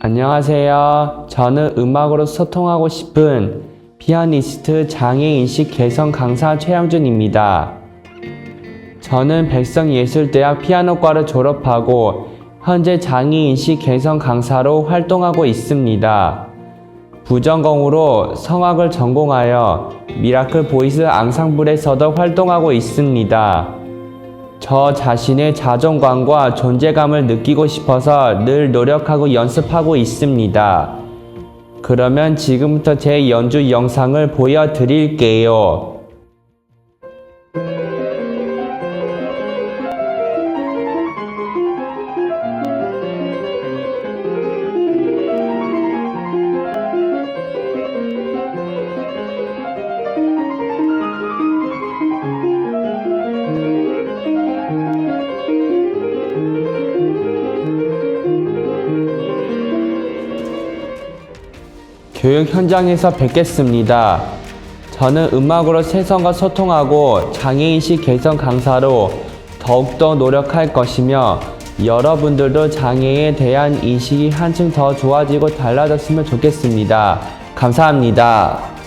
안녕하세요. 저는 음악으로 소통하고 싶은 피아니스트 장애인식 개성 강사 최양준입니다. 저는 백성예술대학 피아노과를 졸업하고 현재 장애인식 개성 강사로 활동하고 있습니다. 부전공으로 성악을 전공하여 미라클 보이스 앙상블에서도 활동하고 있습니다. 저 자신의 자존감과 존재감을 느끼고 싶어서 늘 노력하고 연습하고 있습니다. 그러면 지금부터 제 연주 영상을 보여드릴게요. 교육 현장에서 뵙겠습니다. 저는 음악으로 세상과 소통하고 장애인식 개선 강사로 더욱더 노력할 것이며 여러분들도 장애에 대한 인식이 한층 더 좋아지고 달라졌으면 좋겠습니다. 감사합니다.